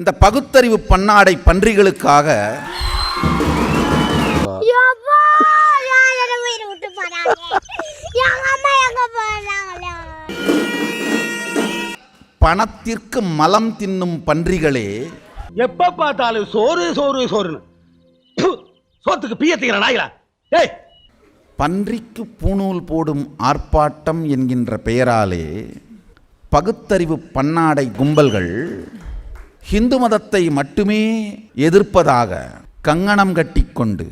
இந்த பகுத்தறிவு பன்னாடை பன்றிகளுக்காக? பணத்திற்கு மலம் தின்னும் பன்றிகளே எப்ப பார்த்தாலும் சோறு சோறு சோறுன்னு. ப்பு, சோத்துக்கு பியத்துக்கிற நாய்களா? ஏய் பன்றிக்கு பூணூல் போடும் ஆர்ப்பாட்டம் என்கின்ற பெயராலே பகுத்தறிவு பன்னாடை கும்பல்கள் ஹிந்து மதத்தை மட்டுமே எதிர்ப்பதாக கங்கணம் கட்டிக்கொண்டு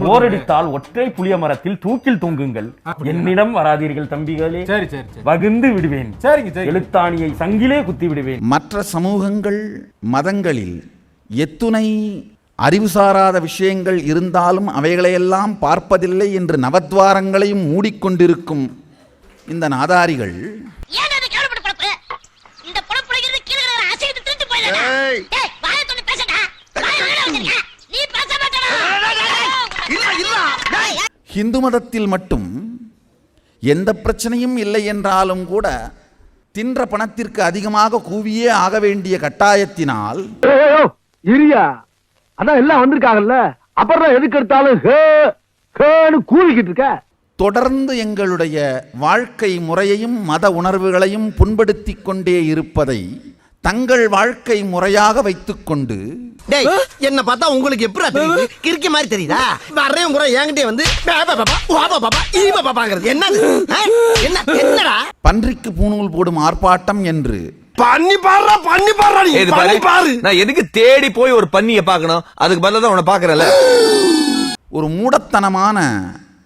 போரடித்தால் ஒற்றை புளிய மரத்தில் தூக்கில் தொங்குங்கள். என்னிடம் வராதீர்கள் தம்பிகளே. சரி சரி சரி. வகுந்து விடுவேன். சரிங்க சரி எழுத்தாணியை சங்கிலே குத்தி விடுவேன். மற்ற சமூகங்கள் மதங்களில் எத்துணை அறிவு சாராத விஷயங்கள் இருந்தாலும் அவைகளையெல்லாம் பார்ப்பதில்லை என்று நவத்வாரங்களையும் மூடிக்கொண்டிருக்கும் இந்த நாதாரிகள். ஹிந்து மதத்தில் மட்டும் எந்த பிரச்சனையும் இல்லை என்றாலும் கூட தின்ற பணத்திற்கு அதிகமாக கூவியே ஆக வேண்டிய கட்டாயத்தினால் இரியா அதான் எல்லாம் வந்திருக்காங்கல்ல. அப்புறம் எதுக்கு எடுத்தாலும் கூவிக்கிட்டு இருக்க. தொடர்ந்து எங்களுடைய வாழ்க்கை முறையையும் மத உணர்வுகளையும் புண்படுத்தி கொண்டே இருப்பதை தங்கள் வாழ்க்கை முறையாக வைத்துக்கொண்டு டேய் என்ன பார்த்தா உங்களுக்கு எப்படி கிறுக்கி மாதிரி தெரியுதா? வர்றே முறை என்கிட்ட வந்து? என்ன என்னடா? பன்றிக்கு பூணூல் போடும் ஆர்ப்பாட்டம் என்று பண்ணி பாடுறா பண்ணி பாரு. பாரு. நான் எதுக்கு தேடி போய் ஒரு பண்ணிய பார்க்கணும்? அதுக்கு பதிலா தான் உன்னை பாக்குறேன்ல ஒரு மூடத்தனமான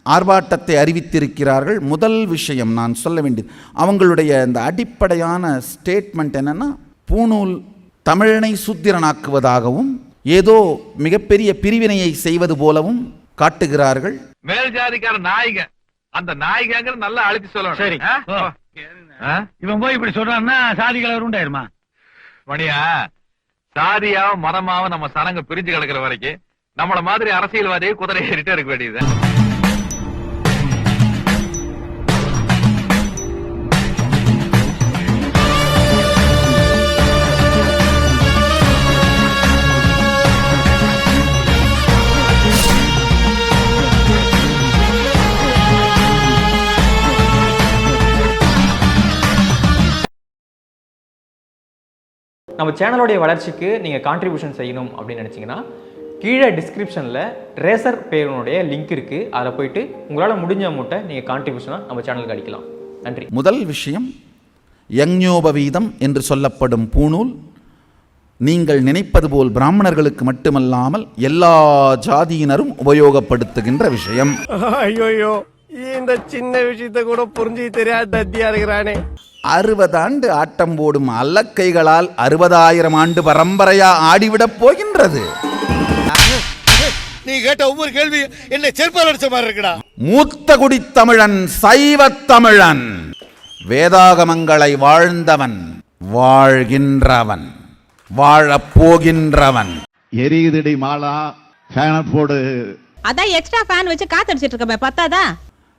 ஆர்ப்பாட்டத்தை அறிவித்திருக்கிறார்கள். முதல் விஷயம் நான் சொல்ல வேண்டியது அவங்களுடைய இந்த அடிப்படையான ஸ்டேட்மெண்ட் என்னன்னா பூணூல் தமிழனை சூத்திரனாக்குவதாகவும் ஏதோ மிகப்பெரிய பிரிவினையை செய்வது போலவும் காட்டுகிறார்கள். மேல் ஜாதிக்கார நாய்க. அந்த நாய்கங்கிற நல்லா அழுத்தி சொல்லணும். சரி. இவன் போய் இப்படி சொல்றான்னா சாதி கலர் உண்டாயிருமா மணியா சாதியாவும் மதமாவும் நம்ம சனங்க பிரிஞ்சு கிடக்குற வரைக்கும் நம்மள மாதிரி அரசியல்வாதியை குதிரை ஏறிட்டே இருக்க வேண்டியது நம்ம சேனலோடைய வளர்ச்சிக்கு நீங்கள் கான்ட்ரிபியூஷன் செய்யணும் அப்படின்னு நினச்சிங்கன்னா கீழே டிஸ்கிரிப்ஷனில் ரேசர் பேருனுடைய லிங்க் இருக்குது அதில் போயிட்டு உங்களால் முடிஞ்ச அமௌண்ட்டை நீங்கள் கான்ட்ரிபியூஷனாக நம்ம சேனலுக்கு அடிக்கலாம். நன்றி. முதல் விஷயம் யஞ்ஞோபவீதம் என்று சொல்லப்படும் பூணூல் நீங்கள் நினைப்பது போல் பிராமணர்களுக்கு மட்டுமல்லாமல் எல்லா ஜாதியினரும் உபயோகப்படுத்துகின்ற விஷயம். ஐயோ இந்த சின்ன விஷயத்த கூட புரிஞ்சு தெரியாத தத்தியா இருக்கிறானே. அறுபது ஆண்டு ஆட்டம் போடும் அல்லக்கைகளால் அறுபதாயிரம் ஆண்டு பரம்பரையா ஆடிவிடப் போகின்றது. நீ கேட்ட ஒவ்வொரு கேள்வி என்ன செருப்பால் அடிச்ச மாதிரி இருக்குடா. மூத்த குடித்தமிழன் சைவத் தமிழன் வேதாகமங்களை வாழ்ந்தவன் வாழ்கின்றவன் வாழப் போகின்றவன். எரியுதடி மாலா ஃபேன போடு. அதான் எக்ஸ்ட்ரா ஃபேன் வச்சு காத்தடிச்சிட்டு இருக்கமே பத்தாதா?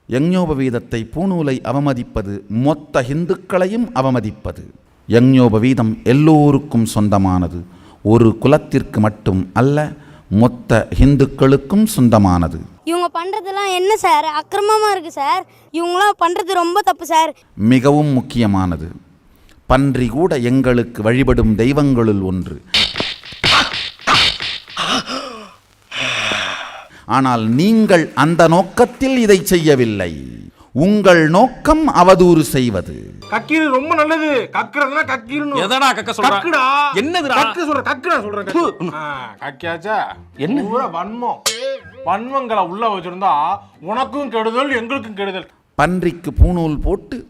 யஞ்ஞோபவீதத்தை பூணூலை அவமதிப்பது மொத்த இந்துக்களையும் அவமதிப்பது. யஞ்ஞோபவீதம் எல்லோருக்கும் சொந்தமானது ஒரு குலத்திற்கு மட்டும் அல்ல மொத்த இந்துக்களுக்கும் சொந்தமானது. இவங்க பண்றதெல்லாம் என்ன சார்? அக்கிரமமா இருக்கு சார். இவங்களாம் பண்றது ரொம்ப தப்பு சார். மிகவும் முக்கியமானது. பன்றி கூட எங்களுக்கு வழிபடும் தெய்வங்களுள் ஒன்று. ஆனால் நீங்கள் அந்த நோக்கத்தில் இதை செய்யவில்லை. உங்கள் நோக்கம் அவதூறு செய்வது. கக்கீரு ரொம்ப நல்லது. கக்குறதுனா கக்கீருன்னு. எதடா கக்க சொல்ற? கக்குடா. என்னதுடா? கக்கு சொல்ற கக்கு நான் சொல்றேன் கக்கு. ஆ, கக்கியாச்சா? என்ன? பூரா வன்மம். வன்மங்களை உள்ள வச்சிருந்தா உனக்கும் கெடுதல் எங்களுக்கும் கெடுதல். பன்றிக்கு பூணூல் போட்டு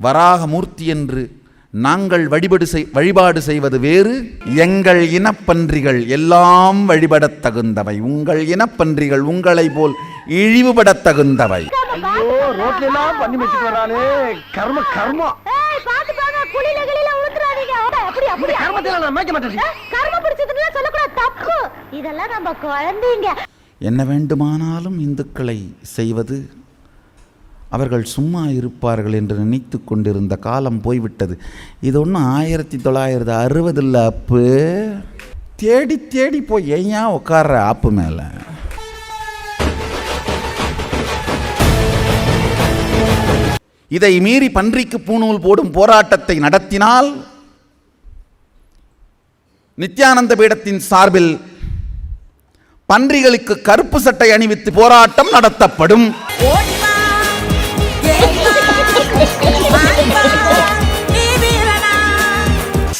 வராகமூர்த்தி என்று நாங்கள் வழிபடு செய் வழிபாடு செய்வது வேறு எங்கள் இனப்பன்றிகள் எல்லாம் வழிபடத் தகுந்தவை. உங்கள் இனப்பன்றிகள் உங்களை போல் இழிவுபடத் தகுந்தவை. என்ன வேண்டுமானாலும் இந்துக்களை செய்வது அவர்கள் சும்மா இருப்பார்கள் என்று நினைத்து கொண்டிருந்த காலம் போய்விட்டது. இது ஒன்றும் ஆயிரத்தி தொள்ளாயிரத்தி அறுபதில் அப்பு. தேடி தேடி போய் ஏன் உட்கார்ற ஆப்பு மேலே? இதை மீறி பன்றிக்கு பூணூல் போடும் போராட்டத்தை நடத்தினால் நித்யானந்த பீடத்தின் சார்பில் பன்றிகளுக்கு கருப்பு சட்டை அணிவித்து போராட்டம் நடத்தப்படும்.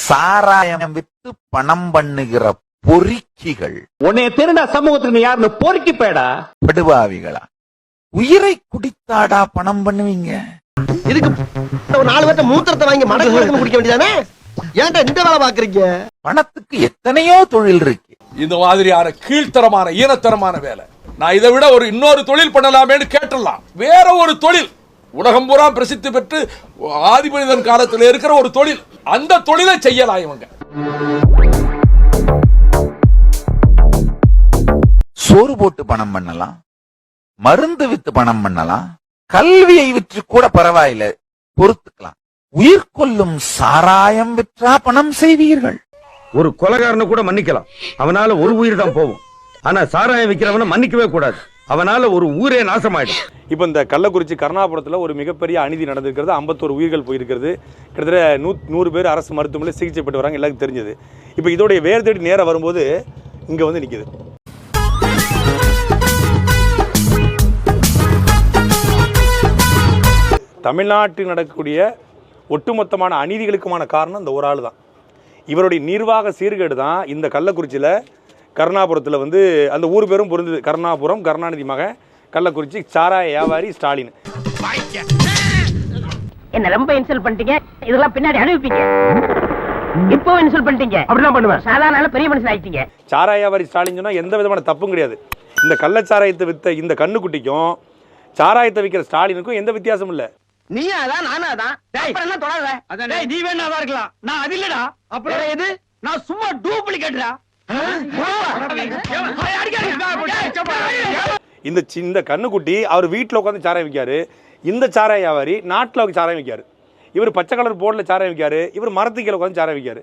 சாராயம் வித்து பணம் பண்ணுகிற பொறுக்கிகள். உன்னைய திருடா சமூகத்துக்கு நீ யாருன்னு பொறுக்கி பேடா படுபாவிகளா? உயிரை குடித்தாடா பணம் பண்ணுவீங்க? இதுக்கு ஒரு நாலு பேர்த்த மூத்திரத்தை வாங்கி மடக்கு மடக்கு குடிக்க வேண்டியதானே? ஏன்டா இந்த வேலை பாக்குறீங்க பணத்துக்கு எத்தனையோ தொழில் இருக்கு. இந்த மாதிரியான கீழ்த்தரமான ஈனத்தரமான வேலை. நான் இதை விட ஒரு இன்னொரு தொழில் பண்ணலாமேன்னு கேட்டுடலாம். வேற ஒரு தொழில். உலகம் பூரா பிரசித்தி பெற்று ஆதிமனிதன் காலத்தில் இருக்கிற ஒரு தொழில். அந்த தொழிலை செய்யலாம் இவங்க. சோறு போட்டு பணம் பண்ணலாம். மருந்து வித்து பணம் பண்ணலாம். கல்வியை விற்று கூட பரவாயில்ல. பொறுத்துக்கலாம். உயிர் கொல்லும் சாராயம் விற்றா பணம் செய்வீர்கள். ஒரு கொலகாரனை கூட மன்னிக்கலாம். அவனால ஒரு உயிர் தான் போகும். ஆனா சாராயம் விக்கிறவனை மன்னிக்கவே கூடாது. அவனால ஒரு ஊரே நாசமாயிடும். இப்போ இந்த கள்ளக்குறிச்சி கருணாபுரத்தில் ஒரு மிகப்பெரிய அநீதி நடந்திருக்கிறது. ஐம்பத்தோரு உயிர்கள் போயிருக்கிறது. கிட்டத்தட்ட நூ நூறு பேர் அரசு மருத்துவமனையில் சிகிச்சை பெற்று வராங்க எல்லாருக்கும் தெரிஞ்சது. இப்போ இதோடைய வேர் தேடி நேரம் வரும்போது இங்கே வந்து நிற்கிது தமிழ்நாட்டில் நடக்கக்கூடிய ஒட்டுமொத்தமான அநீதிகளுக்குமான காரணம் இந்த ஒரு ஆள் தான் இவருடைய நிர்வாக சீர்கேடு தான் இந்த கள்ளக்குறிச்சியில் கருணாபுரத்தில் வந்து அந்த ஊர் பேரும் பொருந்தது. கருணாபுரம் கருணாநிதி மகன் கள்ளக்குறிச்சி சாராய வியாபாரி ஸ்டாலின். என்ன ரொம்ப இன்சல்ட் பண்ணிட்டீங்க? இதெல்லாம் பின்னாடி அனுப்பிப்பீங்க இப்போ இன்சல்ட் பண்ணிட்டீங்க. அப்படிதான் பண்ணுவேன். சாதாரண பெரிய மனுஷன் ஆயிட்டீங்க சாராய வியாபாரி ஸ்டாலின் சொன்னால் எந்த விதமான தப்பும் கிடையாது. இந்த கள்ளச்சாராயத்தை வித்த இந்த கண்ணுக்குட்டிக்கும் சாராயத்தை விற்கிற ஸ்டாலினுக்கும் எந்த வித்தியாசமும் இல்லை. நீ அதான் நானும் அதான். என்ன தொடாத? நீ வேணா இருக்கலாம். நான் அது இல்லடா. அப்புறம்? எது? நான் சும்மா டூப்ளிகேட்ரா இந்த சி- இந்த கண்ணுக்குட்டி அவர் வீட்டில் உட்காந்து சாராயம் விற்காரு இந்த சாராய வியாபாரி நாட்டில் சாராயம் விற்காரு இவர் பச்சை கலர் போர்டில் சாராயம் விற்காரு இவர் மரத்துக்கீழே உட்காந்து சாராயம் விற்காரு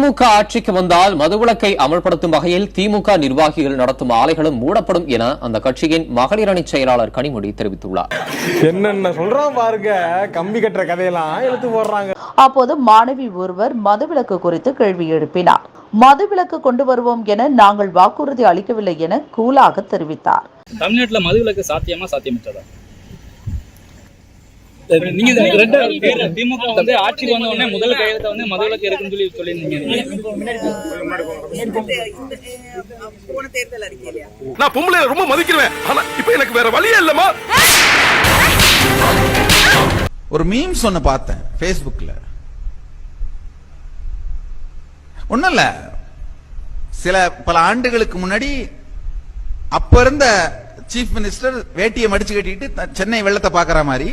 திமுக ஆட்சிக்கு வந்தால் மதுவிலக்கை அமல்படுத்தும் வகையில் திமுக நிர்வாகிகள் நடத்தும் ஆலைகளும் மூடப்படும் என அந்த கட்சியின் மகளிர் அணி செயலாளர் கனிமொழி தெரிவித்துள்ளார். என்னென்ன சொல்றான் பாருங்க கம்பி கட்டுற கதையெல்லாம் எடுத்து போடுறாங்க. அப்போது மாணவி ஒருவர் மதுவிலக்கு குறித்து கேள்வி எழுப்பினார். மதுவிலக்கு கொண்டு வருவோம் என நாங்கள் வாக்குறுதி அளிக்கவில்லை என கூலாக தெரிவித்தார். தமிழ்நாட்டில் மதுவிலக்கு சாத்தியமா சாத்தியமற்றதா நீங்க திமுக வந்து ஆட்சிக்கு வந்த உடனே முதல் கையெழுத்த வந்து மதுவிலக்கு இருக்குன்னு சொல்லி சொல்லியிருந்தீங்க. நான் பொம்பளை ரொம்ப மதிக்கிறேன். ஆனா இப்ப எனக்கு வேற வழியே இல்லமா ஒரு மீம்ஸ் ஒன்று பார்த்தேன் ஃபேஸ்புக்கில் ஒன்றும் இல்லை. சில பல ஆண்டுகளுக்கு முன்னாடி அப்ப இருந்த சீஃப் மினிஸ்டர் வேட்டியை மடிச்சு கட்டிட்டு சென்னை வெள்ளத்தை பார்க்குற மாதிரி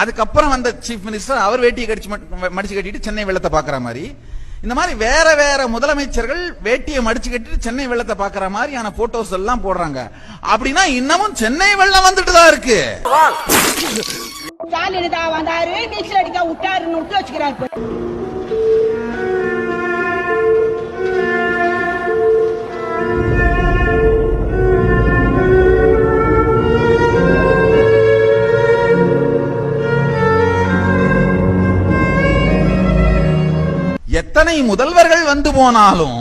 அதுக்கப்புறம் வந்த சீஃப் மினிஸ்டர் அவர் வேட்டியை கடிச்சு மடிச்சு கட்டிட்டு சென்னை வெள்ளத்தை பாக்குற மாதிரி. இந்த மாதிரி வேற வேற முதலமைச்சர்கள் வேட்டியை மடிச்சு கட்டிட்டு சென்னை வெள்ளத்தை பாக்குற மாதிரியான போட்டோஸ் எல்லாம் போடுறாங்க. அப்படின்னா இன்னமும் சென்னை வெள்ளம் வந்துட்டு தான் இருக்கு. ஜாலிதா வந்தாரு நீச்சல் அடிக்க விட்டாருன்னு விட்டு வச்சுக்கிறாரு. எத்தனை முதல்வர்கள் வந்து போனாலும்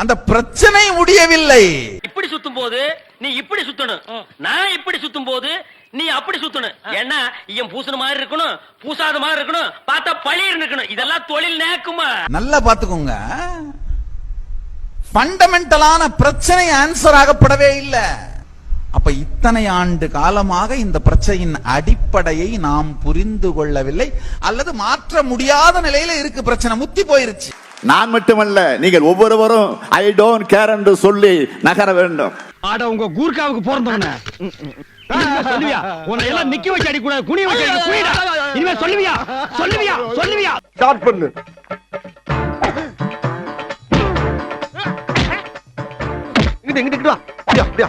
அந்த பிரச்சனை முடியவில்லை. இப்படி சுத்தும் போது நீ இப்படி சுத்தணும். நான் இப்படி சுத்தும் போது நீ அப்படி சுத்தணும். ஏன்னா இவன் பூசுன மாதிரி இருக்கணும் பூசாத மாதிரி இருக்கணும் பார்த்தா பழியர் இருக்கணும் இதெல்லாம் தொழில் நேக்குமா? நல்லா பார்த்துக்கோங்க. ஃபண்டமெண்டலான பிரச்சனை ஆன்சர் ஆகப்படவே இல்லை. அப்ப இத்தனை ஆண்டு காலமாக இந்த பிரச்சனையின் அடிப்படையை நாம் புரிந்து கொள்ளவில்லை. அல்லது மாற்ற முடியாத நிலையில இருக்கு பிரச்சனை முத்தி போயிருச்சு. நான் மட்டுமல்ல நீங்கள் ஒவ்வொருவரும் ஐ டோன்ட் கேர் என்று சொல்லி நகர வேண்டும். ஆட உங்க கூர்க்காவுக்கு பிறந்தவன. சொல்லுவியா? உன்னை எல்லாம் நிக்க வச்சு அடி கூடாது குனிய வச்சு அடி குனிடா. இனிமே சொல்லுவியா? சொல்லுவியா? சொல்லுவியா? ஸ்டார்ட் பண்ணு. இங்கிட்டு இங்கிட்டு இங்கிட்டு வா. அப்படியா அப்படியா